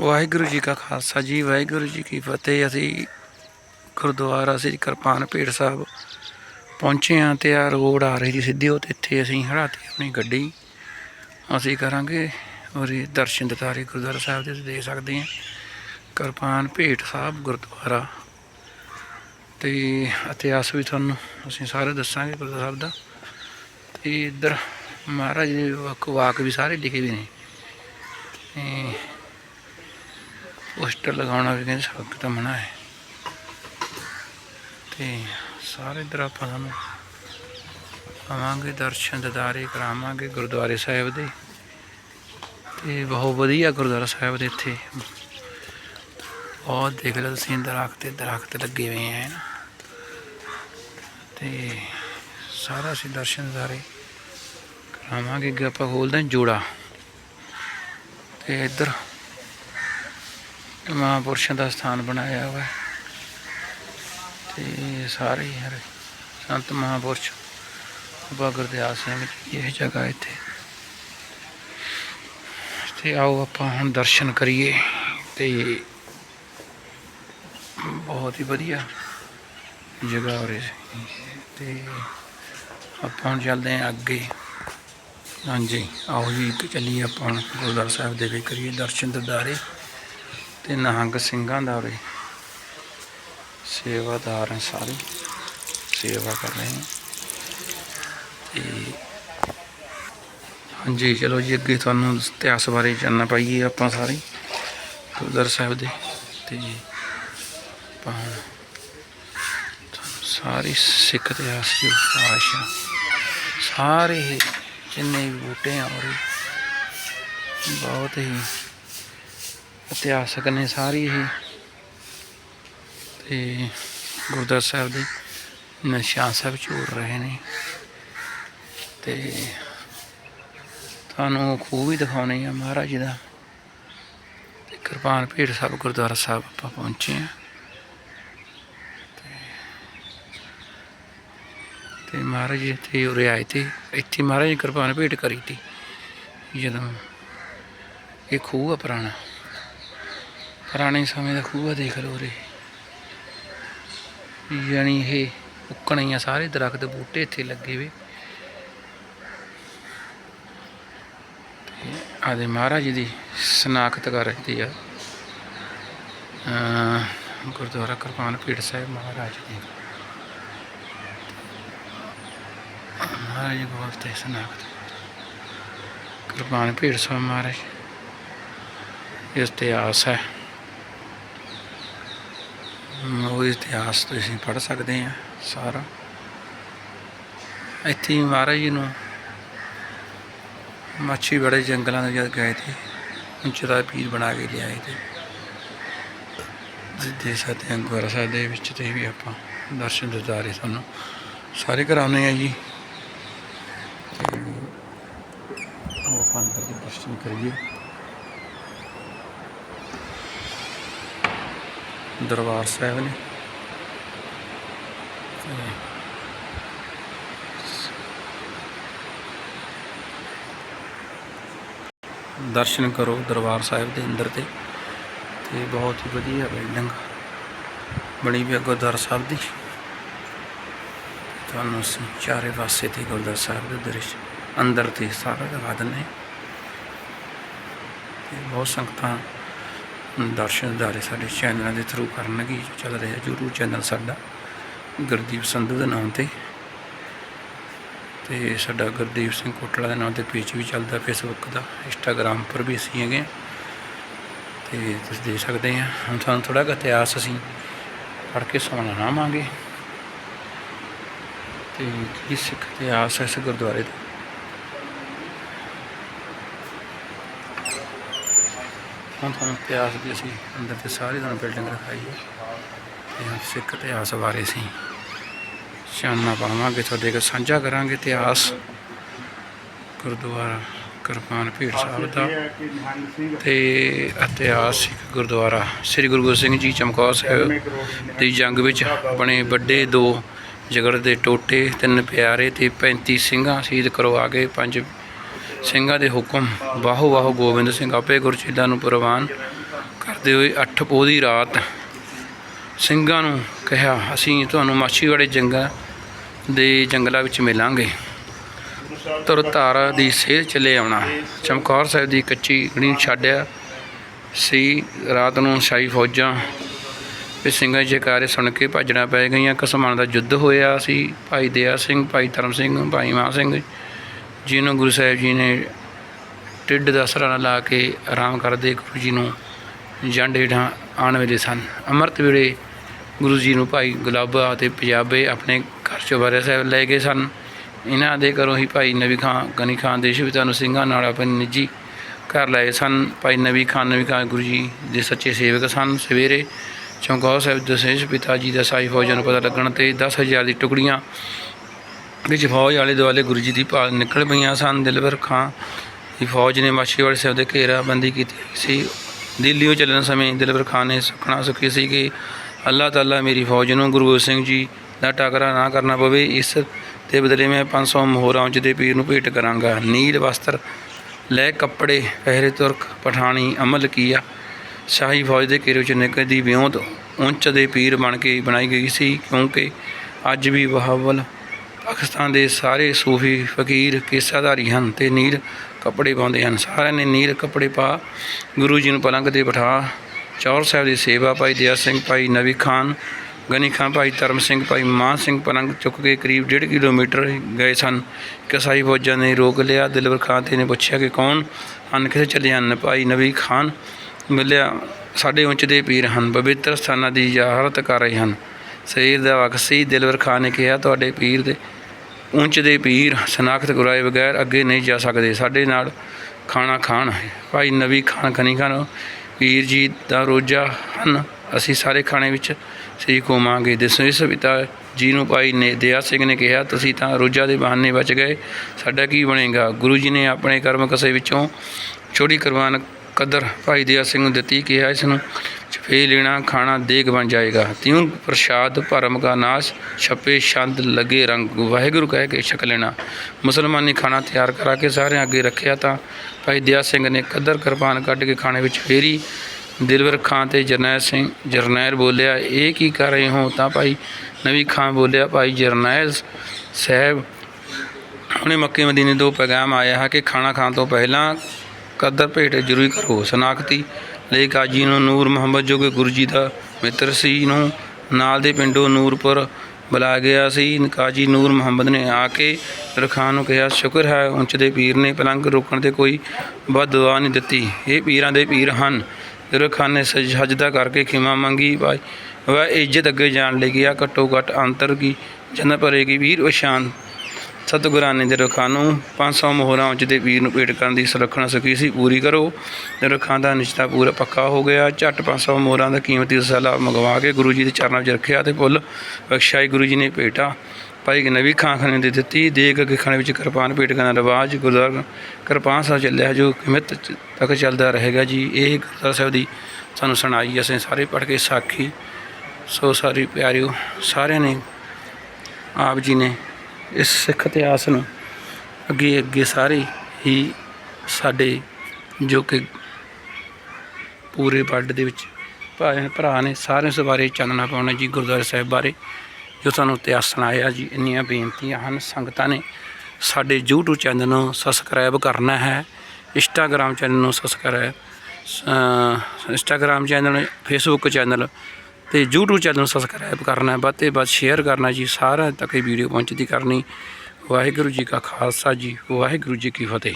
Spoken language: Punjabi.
ਵਾਹਿਗੁਰੂ ਜੀ ਕਾ ਖਾਲਸਾ ਜੀ, ਵਾਹਿਗੁਰੂ ਜੀ ਕੀ ਫਤਿਹ। ਅਸੀਂ ਗੁਰਦੁਆਰਾ ਸ੍ਰੀ ਕਿਰਪਾਨ ਭੇੜ ਸਾਹਿਬ ਪਹੁੰਚੇ ਹਾਂ ਤੇ ਆ ਰੋਡ ਆ ਰਹੀ ਜੀ ਸਿੱਧੀ, ਉਹ ਤੇ ਇੱਥੇ ਅਸੀਂ ਹੜਾਤੀ ਆਪਣੀ ਗੱਡੀ। ਅਸੀਂ ਕਰਾਂਗੇ ਔਰ ਇਹ ਦਰਸ਼ਨ ਦਿਦਾਰੇ ਗੁਰਦੁਆਰਾ ਸਾਹਿਬ ਦੇ ਤੁਸੀਂ ਦੇਖ ਸਕਦੇ ਹਾਂ। ਕਿਰਪਾਨ ਭੇਟ ਸਾਹਿਬ ਗੁਰਦੁਆਰਾ। ਤੇ ਇਤਿਹਾਸ ਵੀ ਤੁਹਾਨੂੰ ਅਸੀਂ ਸਾਰੇ ਦੱਸਾਂਗੇ ਗੁਰਦੁਆਰਾ ਸਾਹਿਬ ਦਾ। ਤੇ ਇੱਧਰ ਮਹਾਰਾਜ ਦੇ ਵਾਕ ਵੀ ਸਾਰੇ ਲਿਖੇ ਵੀ ਨੇ। ਪੋਸਟਰ ਲਗਾਉਣਾ ਵੀ ਕਹਿੰਦੇ ਸਖਤ ਤਾਂ ਮਨਾ ਹੈ। ਤੇ ਸਾਰੇ ਇੱਧਰ ਆਪਾਂ ਤੁਹਾਨੂੰ ਆਵਾਂਗੇ, ਦਰਸ਼ਨ ਦਿਦਾਰੇ ਕਰਾਵਾਂਗੇ ਗੁਰਦੁਆਰੇ ਸਾਹਿਬ ਦੇ। ਤੇ ਬਹੁਤ ਵਧੀਆ ਗੁਰਦੁਆਰਾ ਸਾਹਿਬ ਦੇ ਇੱਥੇ। ਬਹੁਤ ਦੇਖ ਲਓ ਤੁਸੀਂ, ਦਰਖਤ ਤੇ ਦਰਖਤ ਲੱਗੇ ਹੋਏ ਹੈ ਨਾ। ਤੇ ਸਾਰਾ ਅਸੀਂ ਦਰਸ਼ਨ ਦਿਦਾਰੇ ਕਰਾਵਾਂਗੇ, ਅੱਗੇ ਆਪਾਂ ਖੋਲਦੇ ਹਾਂ ਜੋੜਾ। ਤੇ ਇੱਧਰ ਮਹਾਂਪੁਰਸ਼ਾਂ ਦਾ ਸਥਾਨ ਬਣਾਇਆ ਹੋਇਆ ਹੈ। ਤੇ ਸਾਰੇ ਹੀ ਹਰੇ ਸੰਤ ਮਹਾਂਪੁਰਸ਼ ਬਾਬਾ ਗੁਰਦਿਆਸ ਸਿੰਘ ਜੀ ਇਹ ਜਗ੍ਹਾ ਇੱਥੇ। ਤੇ ਆਓ ਆਪਾਂ ਹੁਣ ਦਰਸ਼ਨ ਕਰੀਏ ਤੇ ਬਹੁਤ ਹੀ ਵਧੀਆ ਜਗ੍ਹਾ ਹੋ ਰਹੀ ਤੇ ਆਪਾਂ ਹੁਣ ਚੱਲਦੇ ਹਾਂ ਅੱਗੇ। ਹਾਂਜੀ, ਆਓ ਜੀ ਇੱਕ ਚੱਲੀਏ ਆਪਾਂ ਗੁਰਦੁਆਰਾ ਸਾਹਿਬ ਦੇ ਵੀ ਕਰੀਏ ਦਰਸ਼ਨ ਦਿਦਾਰੇ ਤੇ ਨਿਹੰਗ ਸਿੰਘਾਂ ਦਾ ਉਰੇ ਸੇਵਾਦਾਰ ਹੈ ਸਾਰੇ, ਸੇਵਾ ਕਰ ਰਹੇ ਨੇ। ਤੇ ਹਾਂਜੀ, ਚਲੋ ਜੀ, ਅੱਗੇ ਤੁਹਾਨੂੰ ਇਤਿਹਾਸ ਬਾਰੇ ਜਾਣਨਾ ਪਾਈਏ ਆਪਾਂ ਸਾਰੇ ਹੀ ਗੁਰਦੁਆਰਾ ਸਾਹਿਬ ਦੇ। ਤੇ ਆਪਾਂ ਹੁਣ ਤੁਹਾਨੂੰ ਸਾਰੀ ਸਿੱਖ ਇਤਿਹਾਸ ਦੀ ਭਾਸ਼ਾ ਸਾਰੇ ਹੀ ਜਿੰਨੇ ਵੀ ਬੂਟੇ ਆ ਉਰੇ ਬਹੁਤ ਹੀ ਇਤਿਹਾਸਕ ਨੇ ਸਾਰੀ ਇਹ ਤੇ ਗੁਰਦੁਆਰਾ ਸਾਹਿਬ ਦੇ ਨਿਸ਼ਾਨ ਸਾਹਿਬ ਝੂੜ ਰਹੇ ਨੇ। ਤੇ ਤੁਹਾਨੂੰ ਖੂਹ ਵੀ ਦਿਖਾਉਣੇ ਆ ਮਹਾਰਾਜ ਜੀ ਦਾ। ਤੇ ਕਿਰਪਾਨ ਭੇਟ ਸਾਹਿਬ, ਗੁਰਦੁਆਰਾ ਸਾਹਿਬ ਆਪਾਂ ਪਹੁੰਚੇ ਆ। ਤੇ- ਮਹਾਰਾਜ ਜੀ ਇੱਥੇ ਉਰੇ ਆਏ ਤੇ ਇੱਥੇ ਮਹਾਰਾਜ ਨੇ ਕਿਰਪਾਨ ਭੇਟ ਕਰੀ ਤੀ ਜਦੋਂ ਇਹ ਖੂਹ ਆ ਪੁਰਾਣਾ। ਪੁਰਾਣੇ ਸਮੇਂ ਦਾ ਖੂਹ ਦੇਖ ਲਓ ਰੇ ਯਾਨੀ ਇਹ ਉੱਕਣੀਆਂ ਸਾਰੇ ਦਰਖਤ ਬੂਟੇ ਇੱਥੇ ਲੱਗੇ ਵੇ। ਆਦੇ ਮਹਾਰਾਜ ਦੀ ਸਨਾਖਤ ਕਰ ਰਹੀ ਆ। ਗੁਰਦੁਆਰਾ ਕਿਰਪਾਨ ਪੀੜ ਸਾਹਿਬ ਮਹਾਰਾਜ ਦੀ। ਮਹਾਰਾਜ ਜੀ ਕੋਲ ਤੇ ਸਨਾਖਤ। ਕਿਰਪਾਨ ਪੀੜ ਸਾਹਿਬ ਮਹਾਰਾਜ ਇਸ ਇਤਿਹਾਸ ਹੈ। ਉਹ ਇਤਿਹਾਸ ਤੁਸੀਂ ਪੜ੍ਹ ਸਕਦੇ ਆ ਸਾਰਾ। ਇੱਥੇ ਹੀ ਮਹਾਰਾਜ ਜੀ ਨੂੰ ਮੱਛੀ ਬੜੇ ਜੰਗਲਾਂ ਦੇ ਜਦ ਗਏ ਤੇ ਉੱਚਾ ਪੀਰ ਬਣਾ ਕੇ ਲਿਆਏ ਤੇ ਦੇ ਸਕਦੇ ਹਾਂ ਗੁਰਦੁਆਰਾ ਸਾਹਿਬ ਦੇ ਵਿੱਚ ਤੇ ਵੀ ਆਪਾਂ ਦਰਸ਼ਨ ਦਿਦਾਰੇ ਸਾਨੂੰ ਸਾਰੇ ਕਰਾਉਣੇ ਆ ਜੀ। ਉਹ ਆਪਾਂ ਅੰਦਰ ਦੇ ਦਰਸ਼ਨ ਕਰੀਏ। ਦਰਬਾਰ ਸਾਹਿਬ ਨੇ। ਤੇ ਦਰਸ਼ਨ ਕਰੋ ਦਰਬਾਰ ਸਾਹਿਬ ਦੇ ਅੰਦਰ ਤੇ। ਤੇ ਬਹੁਤ ਹੀ ਵਧੀਆ ਬਿਲਡਿੰਗ ਬਣੀ ਵੀ ਆ ਗੁਰਦੁਆਰਾ ਸਾਹਿਬ ਦੀ। ਤੁਹਾਨੂੰ ਅਸੀਂ ਚਾਰੇ ਪਾਸੇ ਤੇ ਗੁਰਦੁਆਰਾ ਸਾਹਿਬ ਦੇ ਦ੍ਰਿਸ਼ ਅੰਦਰ ਤੇ ਸਾਰਾ ਦਿਖਾ ਦਿੰਦੇ ਹਾਂ। ਤੇ ਬਹੁਤ ਸੰਗਤਾਂ ਦਰਸ਼ਨ ਦਾਰੇ ਸਾਡੇ ਚੈਨਲਾਂ ਦੇ ਥਰੂ ਕਰਨਗੇ, ਚੱਲ ਰਿਹਾ ਜ਼ਰੂਰ ਚੈਨਲ ਸਾਡਾ, ਗੁਰਦੀਪ ਸੰਧੂ ਦੇ ਨਾਮ ਤੇ। ਤੇ ਸਾਡਾ ਗੁਰਦੀਪ ਸਿੰਘ ਕੋਟਲਾ ਦੇ ਨਾਮ ਤੇ ਪੇਜ ਵੀ ਚੱਲਦਾ ਫੇਸਬੁੱਕ ਦਾ ਇੰਸਟਾਗ੍ਰਾਮ ਪਰ ਵੀ ਅਸੀਂ ਹੈਗੇ ਹਾਂ। ਤੇ ਤੁਸੀਂ ਦੇਖ ਸਕਦੇ ਆ ਹੁਣ ਤੁਹਾਨੂੰ ਥੋੜਾ ਜਿਹਾ ਇਤਿਹਾਸ ਅਸੀਂ ਪੜ੍ਹ ਕੇ ਸੁਣਾਵਾਂਗੇ ਤੇ ਕੀ ਸਿੱਖ ਇਤਿਹਾਸ ਹੈ ਇਸ ਗੁਰਦੁਆਰੇ ਦਾ? ਹੁਣ ਤੁਹਾਨੂੰ ਇਤਿਹਾਸ ਦੀ ਅਸੀਂ ਅੰਦਰ ਤੇ ਸਾਰੀ ਤੁਹਾਨੂੰ ਬਿਲਡਿੰਗ ਦਿਖਾਈ ਹੈ। ਤੇ ਸਿੱਖ ਇਤਿਹਾਸ ਬਾਰੇ ਅਸੀਂ ਚਾਨਣਾ ਪਾਵਾਂਗੇ। ਤੁਹਾਡੇ ਕੋਲ ਸਾਂਝਾ ਕਰਾਂਗੇ ਇਤਿਹਾਸ। ਗੁਰਦੁਆਰਾ ਕਿਰਪਾਨ ਭੀੜ ਸਾਹਿਬ ਦਾ ਤੇ ਇਤਿਹਾਸਿਕ ਗੁਰਦੁਆਰਾ ਸ੍ਰੀ ਗੁਰੂ ਗੋਬਿੰਦ ਸਿੰਘ ਜੀ ਚਮਕੌਰ ਸਾਹਿਬ ਦੀ ਜੰਗ ਵਿੱਚ ਬਣੇ ਵੱਡੇ ਦੋ ਜਗੜ ਦੇ ਟੋਟੇ ਤਿੰਨ ਪਿਆਰੇ ਤੇ 35 ਸਿੰਘਾਂ ਸ਼ਹੀਦ ਕਰਵਾ ਕੇ ਪੰਜ ਸਿੰਘਾਂ ਦੇ ਹੁਕਮ ਬਾਹੋ ਬਾਹੋ ਗੋਬਿੰਦ ਸਿੰਘ ਆਪੇ ਗੁਰਚੇਲਾ ਨੂੰ ਪ੍ਰਵਾਨ ਕਰਦੇ ਹੋਏ ਅੱਠ ਪੋਹ ਦੀ ਰਾਤ ਸਿੰਘਾਂ ਨੂੰ ਕਿਹਾ, ਅਸੀਂ ਤੁਹਾਨੂੰ ਮਾਛੀਵਾੜੇ ਜੰਗਲ ਦੇ ਜੰਗਲਾਂ ਵਿੱਚ ਮਿਲਾਂਗੇ। ਤੁਰ ਧਾਰਾ ਦੀ ਸੇਧ ਚਲੇ ਆਉਣਾ। ਚਮਕੌਰ ਸਾਹਿਬ ਦੀ ਕੱਚੀ ਗੜੀ ਛੱਡਿਆ ਸੀ। ਰਾਤ ਨੂੰ ਸ਼ਾਹੀ ਫੌਜਾਂ ਤੇ ਸਿੰਘਾਂ ਦੇ ਜੈਕਾਰੇ ਸੁਣ ਕੇ ਭੱਜਣਾ ਪੈ ਗਈਆਂ। ਕਸਮਾਨ ਦਾ ਯੁੱਧ ਹੋਇਆ ਸੀ। ਭਾਈ ਦਇਆ ਸਿੰਘ, ਭਾਈ ਧਰਮ ਸਿੰਘ, ਭਾਈ ਮਾਨ ਸਿੰਘ ਜਿਹਨੂੰ ਗੁਰੂ ਸਾਹਿਬ ਜੀ ਨੇ ਟਿੱਡ ਦਾ ਸਰਾਣਾ ਲਾ ਕੇ ਆਰਾਮ ਕਰਦੇ ਗੁਰੂ ਜੀ ਨੂੰ ਜੰਡ ਹੇਠਾਂ ਆਉਣ ਵੇਲੇ ਸਨ। ਅੰਮ੍ਰਿਤ ਵੇਲੇ ਗੁਰੂ ਜੀ ਨੂੰ ਭਾਈ ਗੁਲਾਬਾ ਅਤੇ ਪੰਜਾਬੇ ਆਪਣੇ ਘਰ ਚੋਬਾਰੇ ਸਾਹਿਬ ਲੈ ਗਏ ਸਨ। ਇਹਨਾਂ ਦੇ ਘਰੋਂ ਹੀ ਭਾਈ ਨਵੀ ਖਾਨ ਗਨੀ ਖਾਨ ਦੇਸ਼ ਪਿਤਾ ਨੂੰ ਸਿੰਘਾਂ ਨਾਲ ਆਪਣੇ ਨਿੱਜੀ ਘਰ ਲਏ ਸਨ। ਭਾਈ ਨਵੀ ਖਾਨ ਨਵੀ ਖਾਨ ਗੁਰੂ ਜੀ ਦੇ ਸੱਚੇ ਸੇਵਕ ਸਨ। ਸਵੇਰੇ ਚੌਂਕੌਰ ਸਾਹਿਬ ਦਸੇਸ਼ ਪਿਤਾ ਜੀ ਦਾ ਸਾਈ ਫੌਜਾਂ ਨੂੰ ਪਤਾ ਲੱਗਣ ਤੇ 10000 ਦੀ ਟੁਕੜੀਆਂ ਵਿੱਚ ਫੌਜ ਆਲੇ ਦੁਆਲੇ ਗੁਰੂ ਜੀ ਦੀ ਭਾਲ ਨਿਕਲ ਪਈਆਂ ਸਨ ਦਿਲਵਰ ਖਾਂ ਦੀ ਫੌਜ ਨੇ ਮਾਛੀਵਾੜੇ ਸਾਹਿਬ ਦੇ ਘੇਰਾਬੰਦੀ ਕੀਤੀ ਸੀ। ਦਿੱਲੀੋਂ ਚੱਲਣ ਸਮੇਂ ਦਿਲਵਰ ਖਾਨ ਨੇ ਸੁਖਣਾ ਸੁਖੀ ਸੀ ਕਿ ਅੱਲਾਹ ਤਾਲਾ ਮੇਰੀ ਫੌਜ ਨੂੰ ਗੁਰੂ ਗੋਬਿੰਦ ਸਿੰਘ ਜੀ ਦਾ ਟਾਕਰਾ ਨਾ ਕਰਨਾ ਪਵੇ। ਇਸ ਦੇ ਬਦਲੇ ਮੈਂ 500 ਮੋਹਰਾਂ ਉੱਚ ਦੇ ਪੀਰ ਨੂੰ ਭੇਟ ਕਰਾਂਗਾ। ਨੀਲ ਵਸਤਰ, ਲੈ ਕੱਪੜੇ, ਪਹਿਰੇ ਤੁਰਕ, ਪਠਾਣੀ, ਅਮਲ ਕੀਆ। ਸ਼ਾਹੀ ਫੌਜ ਦੇ ਘੇਰੇ ਵਿੱਚ ਨਿਕਲਦੀ ਵਿਉਂਤ ਉੱਚ ਦੇ ਪੀਰ ਬਣ ਕੇ ਬਣਾਈ ਗਈ ਸੀ, ਕਿਉਂਕਿ ਅੱਜ ਵੀ ਬਹਾਵਲ ਪਾਕਿਸਤਾਨ ਦੇ ਸਾਰੇ ਸੂਫੀ ਫਕੀਰ, ਕੇਸਾਧਾਰੀ ਹਨ ਤੇ ਨੀਲ ਕੱਪੜੇ ਪਾਉਂਦੇ ਹਨ। ਸਾਰਿਆਂ ਨੇ ਨੀਲ ਕੱਪੜੇ ਪਾ ਗੁਰੂ ਜੀ ਨੂੰ ਪਲੰਗ ਤੇ ਬਿਠਾ। ਚੌਰ ਸਾਹਿਬ ਦੀ ਸੇਵਾ ਭਾਈ ਦਿਆ ਸਿੰਘ, ਭਾਈ ਨਵੀ ਖਾਨ, ਗਨੀ ਖਾਨ, ਭਾਈ ਧਰਮ ਸਿੰਘ, ਭਾਈ ਮਾਨ ਸਿੰਘ ਪਲੰਗ ਚੁੱਕ ਕੇ ਕਰੀਬ 1.5 ਕਿਲੋਮੀਟਰ ਗਏ ਸਨ। ਕਸਾਈ ਫੌਜਾਂ ਨੇ ਰੋਕ ਲਿਆ। ਦਿਲਵਰ ਖਾਨ ਤੇ ਨੇ ਪੁੱਛਿਆ ਕਿ ਕੌਣ ਹਨ? ਕਿੱਥੇ ਚੱਲੇ ਹਨ? ਭਾਈ ਨਵੀ ਖਾਨ ਮਿਲਿਆ ਸਾਡੇ ਉੱਚ ਦੇ ਪੀਰ ਹਨ, ਪਵਿੱਤਰ ਸਥਾਨਾਂ ਦੀ ਜ਼ਿਆਰਤ ਕਰ ਰਹੇ ਹਨ। ਸਰੀਰ ਦਾ ਵਕਸੀ ਦਿਲਵਰ ਖਾਨ ਨੇ ਕਿਹਾ, ਤੁਹਾਡੇ ਪੀਰ ਦੇ ਉੱਚ ਦੇ ਪੀਰ ਸ਼ਨਾਖਤ ਗੁਰਾਏ ਬਗੈਰ ਅੱਗੇ ਨਹੀਂ ਜਾ ਸਕਦੇ। ਸਾਡੇ ਨਾਲ ਖਾਣਾ ਖਾਣ ਭਾਈ ਨਵੀ ਖਾਨ ਖਨੀ ਖਾਨ ਪੀਰ ਜੀ ਦਾ ਰੋਜਾ ਹਨ। ਅਸੀਂ ਸਾਰੇ ਖਾਣੇ ਵਿੱਚ ਸ੍ਰੀ ਕੋਮਾਂਗੇ ਦਸਵੇਂ ਇਸ ਪਿਤਾ ਜੀ ਨੂੰ ਭਾਈ ਨੇ ਦਇਆ ਸਿੰਘ ਨੇ ਕਿਹਾ, ਤੁਸੀਂ ਤਾਂ ਰੋਜਾ ਦੇ ਬਹਾਨੇ ਬਚ ਗਏ। ਸਾਡਾ ਕੀ ਬਣੇਗਾ? ਗੁਰੂ ਜੀ ਨੇ ਆਪਣੇ ਕਰਮ ਕਸੇ ਵਿੱਚੋਂ ਛੋਟੀ ਕੁਰਬਾਨ ਕਦਰ ਭਾਈ ਦਇਆ ਸਿੰਘ ਨੂੰ ਦਿੱਤੀ, ਕਿਹਾ ਇਸ ਨੂੰ ਚਫੇ ਲੈਣਾ, ਖਾਣਾ ਦੇਗ ਬਣ ਜਾਏਗਾ। ਤਿਉ ਪ੍ਰਸ਼ਾਦ ਭਰਮ ਕਾ ਨਾਸ਼, ਛਪੇ ਛੰਦ ਲਗੇ ਰੰਗ। ਵਾਹਿਗੁਰੂ ਕਹਿ ਕੇ ਛਕ ਲੈਣਾ। ਮੁਸਲਮਾਨੀ ਖਾਣਾ ਤਿਆਰ ਕਰਾ ਕੇ ਸਾਰਿਆਂ ਅੱਗੇ ਰੱਖਿਆ ਤਾਂ ਭਾਈ ਦਿਆ ਸਿੰਘ ਨੇ ਕਦਰ ਕਿਰਪਾਨ ਕੱਢ ਕੇ ਖਾਣੇ ਵਿੱਚ ਫੇਰੀ ਦਿਲਵਰ ਖਾਂ ਤੇ ਜਰਨੈਲ ਸਿੰਘ, ਜਰਨੈਲ ਬੋਲਿਆ, ਇਹ ਕੀ ਕਰ ਰਹੇ ਹੋ? ਤਾਂ ਭਾਈ ਨਵੀ ਖਾਂ ਬੋਲਿਆ, ਭਾਈ ਜਰਨੈਲ ਸਾਹਿਬ, ਹੁਣੇ ਮੱਕੇ ਮਦੀਨੇ ਤੋਂ ਪੈਗਾਮ ਆਇਆ ਹੈ ਕਿ ਖਾਣਾ ਖਾਣ ਤੋਂ ਪਹਿਲਾਂ ਕਦਰ ਭੇਟ ਜ਼ਰੂਰੀ ਕਰੋ, ਸ਼ਨਾਖਤੀ ਲਈ ਕਾਜੀ ਨੂੰ ਨੂਰ ਮੁਹੰਮਦ ਜੋ ਕਿ ਗੁਰੂ ਜੀ ਦਾ ਮਿੱਤਰ ਸੀ ਨੂੰ ਨਾਲ ਦੇ ਪਿੰਡੋਂ ਨੂਰਪੁਰ ਬੁਲਾ ਗਿਆ ਸੀ। ਕਾਜੀ ਨੂਰ ਮੁਹੰਮਦ ਨੇ ਆ ਕੇ ਰਖਾਨ ਨੂੰ ਕਿਹਾ, ਸ਼ੁਕਰ ਹੈ ਉੱਚ ਦੇ ਪੀਰ ਨੇ ਪਲੰਗ ਰੋਕਣ ਤੇ ਕੋਈ ਬਦ ਦੁਆ ਨਹੀਂ ਦਿੱਤੀ। ਇਹ ਪੀਰਾਂ ਦੇ ਪੀਰ ਹਨ। ਰਖਾਨ ਨੇ ਸਜ- ਸਜਦਾ ਕਰਕੇ ਖਿਮਾ ਮੰਗੀ। ਭਾਈ ਵਹ, ਇੱਜ਼ਤ ਅੱਗੇ ਜਾਣ ਲਈ ਗਿਆ। ਘੱਟੋ ਘੱਟ ਅੰਤਰ ਕੀ ਜਨ ਭਰੇਗੀ। ਵੀਰ ਉਸ਼ਾਨ ਸਤਿਗੁਰਾਂ ਨੇ ਦੇ ਰੁੱਖਾਂ ਨੂੰ 500 ਮੋਹਰਾਂ ਉੱਚ ਦੇ ਵੀਰ ਨੂੰ ਭੇਟ ਕਰਨ ਦੀ ਸੁਰੱਖਣਾ ਸਕੀ ਸੀ, ਪੂਰੀ ਕਰੋ। ਤੇ ਰੁੱਖਾਂ ਦਾ ਨਿਸ਼ਚਾ ਪੂਰਾ ਪੱਕਾ ਹੋ ਗਿਆ। ਝੱਟ 500 ਮੋਹਰਾਂ ਦਾ ਕੀਮਤੀ ਰਸਾਲਾ ਮੰਗਵਾ ਕੇ ਗੁਰੂ ਜੀ ਦੇ ਚਰਨਾਂ ਵਿੱਚ ਰੱਖਿਆ ਤੇ ਫੁੱਲ ਬਖਸ਼ਾਈ ਗੁਰੂ ਜੀ ਨੇ ਭੇਟਾ। ਭਾਈ ਕਿ ਨਵੀ ਖਾਨ ਖਾਨੇ ਦੇ ਦਿੱਤੀ। ਦੇਗ ਕੇ ਖਾਣੇ ਵਿੱਚ ਕਿਰਪਾਨ ਭੇਟ ਕਰਨ ਦਾ ਰਿਵਾਜ ਗੁਰਦੁਆਰਾ ਕਿਰਪਾਨ ਸਾਹਿਬ ਚੱਲਿਆ ਜੋ ਕਿਮਤ ਚ- ਤੱਕ ਚੱਲਦਾ ਰਹੇਗਾ ਜੀ। ਇਹ ਗੁਰਦੁਆਰਾ ਸਾਹਿਬ ਦੀ ਸਾਨੂੰ ਸੁਣਾਈ। ਅਸੀਂ ਸਾਰੇ ਪੜ੍ਹ ਕੇ ਸਾਖੀ। ਸੋ ਸਾਰੀ ਪਿਆਰਿਓ, ਸਾਰਿਆਂ ਨੇ ਆਪ ਜੀ ਨੇ ਇਸ ਸਿੱਖ ਇਤਿਹਾਸ ਨੂੰ ਅੱਗੇ ਅੱਗੇ ਸਾਰੇ ਹੀ ਸਾਡੇ ਜੋ ਕਿ ਪੂਰੇ ਵਰਲਡ ਦੇ ਵਿੱਚ ਭਾਵੇਂ ਭਰਾ ਨੇ ਸਾਰਿਆਂ ਇਸ ਬਾਰੇ ਚਾਨਣਾ ਪਾਉਣਾ ਜੀ, ਗੁਰਦੁਆਰਾ ਸਾਹਿਬ ਬਾਰੇ ਜੋ ਸਾਨੂੰ ਇਤਿਹਾਸ ਸੁਣਾਇਆ ਜੀ, ਇੰਨੀਆਂ ਬੇਨਤੀਆਂ ਹਨ, ਸੰਗਤਾਂ ਨੇ ਸਾਡੇ YouTube ਚੈਨਲ ਨੂੰ ਸਬਸਕ੍ਰਾਈਬ ਕਰਨਾ ਹੈ ਇੰਸਟਾਗ੍ਰam ਚੈਨਲ ਨੂੰ subscribe Instagram channel Facebook channel ਤੇ YouTube ਚੈਨਲ ਨੂੰ ਸਬਸਕ੍ਰਾਈਬ ਕਰਨਾ ਵੱਧ ਤੋਂ ਵੱਧ ਸ਼ੇਅਰ ਕਰਨਾ ਜੀ, ਸਾਰਿਆਂ ਤੱਕ ਇਹ ਵੀਡੀਓ ਪਹੁੰਚਦੀ ਕਰਨੀ। ਵਾਹਿਗੁਰੂ ਜੀ ਕਾ ਖਾਲਸਾ ਜੀ, ਵਾਹਿਗੁਰੂ ਜੀ ਕੀ ਫਤਿਹ।